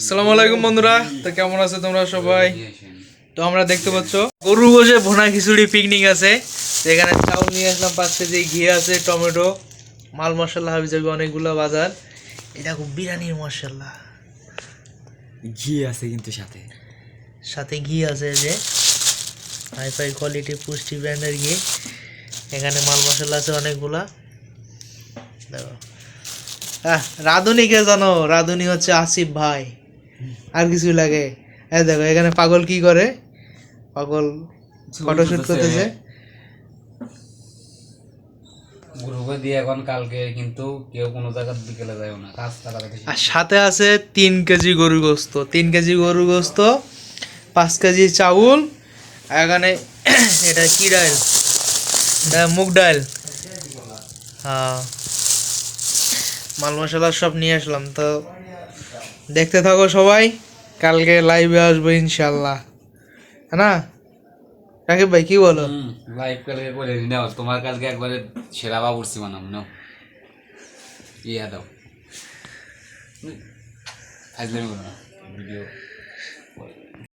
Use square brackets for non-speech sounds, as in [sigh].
আসসালামু আলাইকুম বন্ধুরা। তো কেমন আছো তোমরা সবাই? তো আমরা দেখতে পাচ্ছ গরু বসে ভোনা খিচুড়ি পিকনিক আছে। এখানে চাউল নিয়ে আসলাম পাঁচ কেজি ঘি আছে টমেটো মাল মশলা হাবি যাবে অনেকগুলো বাজার। এটা খুব বিরিয়ানির মশলা। ঘি আছে কিন্তু সাথে। সাথে ঘি আছে যে। হাই ফাই কোয়ালিটি পুষ্টি ব্র্যান্ডের ঘি। এখানে মাল মশলা আছে অনেকগুলা। দেখো। রাঁধুনিকে জানো? রাঁধুনি হচ্ছে আসিফ ভাই। আর কিছু লাগে। এই দেখো এখানে পাগল কি করে? পাগল ফটোশুট করতেছে। গ্রুপে দিয়ে এখন কালকে কিন্তু কেউ কোনো জায়গার বিকেলে যায় না কাজ আর সাথে আছে তিন কেজি গরু গোস্ত। তিন কেজি গরু গোস্ত পাঁচ কেজি চাউল এখানে [coughs] এটা কি ডাল? এটা মুগ ডাল। হ্যাঁ। মাল মশলা সব নিয়ে আসলাম তো দেখতে থাকো সবাই। কালকে লাইভে আসব ইনশাল্লাহ হ্যাঁ না? রাকিব ভাই, কি বলো? লাইভ কালকে করে নাও, তোমার কালকে একবারে সেরা বাবুর্সি নাম নাও। ইয়া দাও। না ভিডিও